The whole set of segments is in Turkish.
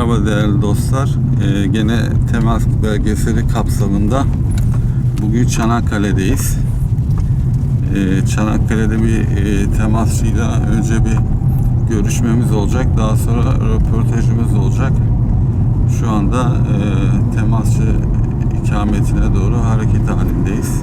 Merhaba değerli dostlar. Ee, gene temas belgeseli kapsamında bugün Çanakkale'deyiz. Ee, Çanakkale'de bir e, temasçıyla önce bir görüşmemiz olacak. Daha sonra röportajımız olacak. Şu anda e, temasçı ikametine doğru hareket halindeyiz.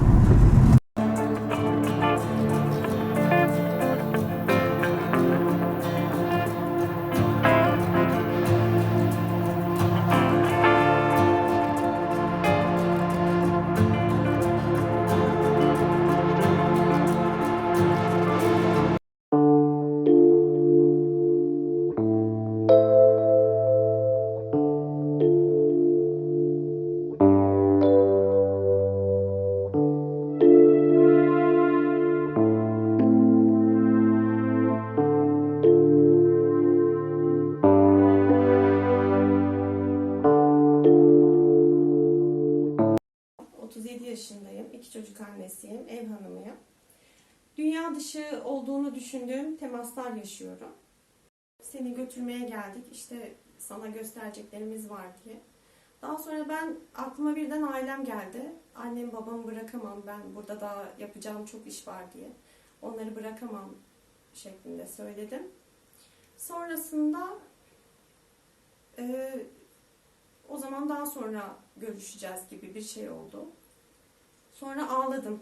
Çocuk annesiyim. Ev hanımıyım. Dünya dışı olduğunu düşündüğüm temaslar yaşıyorum. Seni götürmeye geldik. İşte sana göstereceklerimiz var diye. Daha sonra ben aklıma birden ailem geldi. Annem babamı bırakamam ben. Burada daha yapacağım çok iş var diye. Onları bırakamam şeklinde söyledim. Sonrasında e, o zaman daha sonra görüşeceğiz gibi bir şey oldu. Sonra ağladım.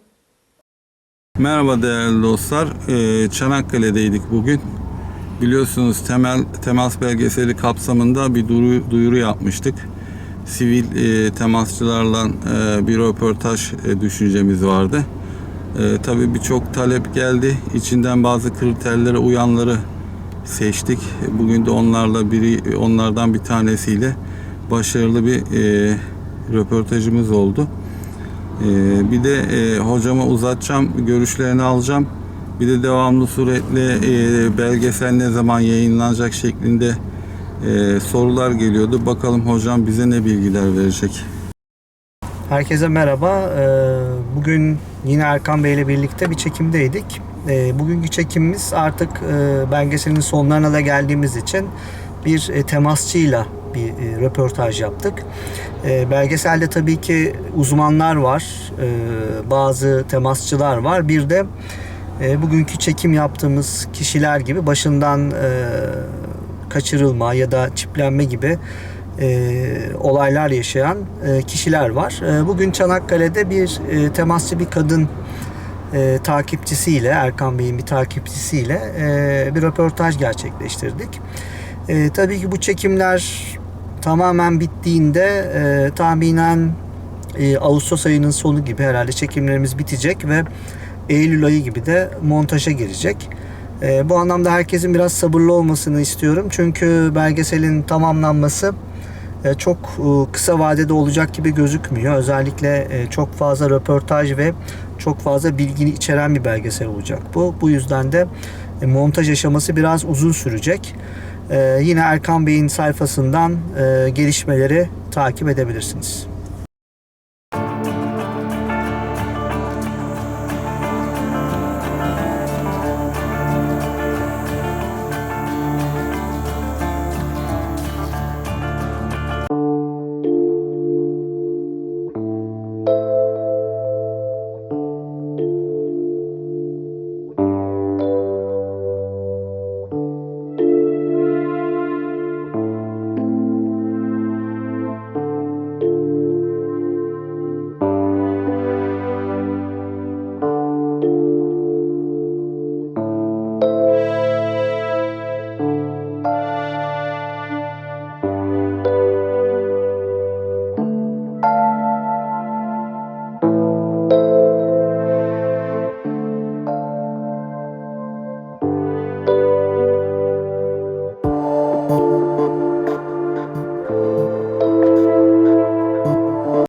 Merhaba değerli dostlar. Ee, Çanakkale'deydik bugün. Biliyorsunuz temel temas belgeseli kapsamında bir duyuru, duyuru yapmıştık. Sivil e, temasçılarla e, bir röportaj e, düşüncemiz vardı. E, tabii birçok talep geldi. İçinden bazı kriterlere uyanları seçtik. Bugün de onlarla biri onlardan bir tanesiyle başarılı bir e, röportajımız oldu. Ee, bir de e, hocama uzatacağım, görüşlerini alacağım. Bir de devamlı suretle e, belgesel ne zaman yayınlanacak şeklinde e, sorular geliyordu. Bakalım hocam bize ne bilgiler verecek. Herkese merhaba. Ee, Bugün yine Erkan Bey ile birlikte bir çekimdeydik. Ee, Bugünkü çekimimiz artık e, belgeselin sonlarına da geldiğimiz için bir e, temasçıyla bir e, röportaj yaptık. E, Belgeselde tabii ki uzmanlar var, e, bazı temasçılar var. Bir de e, bugünkü çekim yaptığımız kişiler gibi başından e, kaçırılma ya da çiplenme gibi e, olaylar yaşayan e, kişiler var. E, bugün Çanakkale'de bir e, temasçı bir kadın e, takipçisiyle, Erkan Bey'in bir takipçisiyle e, bir röportaj gerçekleştirdik. E, tabii ki bu çekimler tamamen bittiğinde e, tahminen e, Ağustos ayının sonu gibi herhalde çekimlerimiz bitecek ve Eylül ayı gibi de montaja girecek. E, bu anlamda herkesin biraz sabırlı olmasını istiyorum. Çünkü belgeselin tamamlanması e, çok e, kısa vadede olacak gibi gözükmüyor. Özellikle e, çok fazla röportaj ve çok fazla bilgini içeren bir belgesel olacak bu. Bu yüzden de e, montaj aşaması biraz uzun sürecek. E, Yine Erkan Bey'in sayfasından e, gelişmeleri takip edebilirsiniz.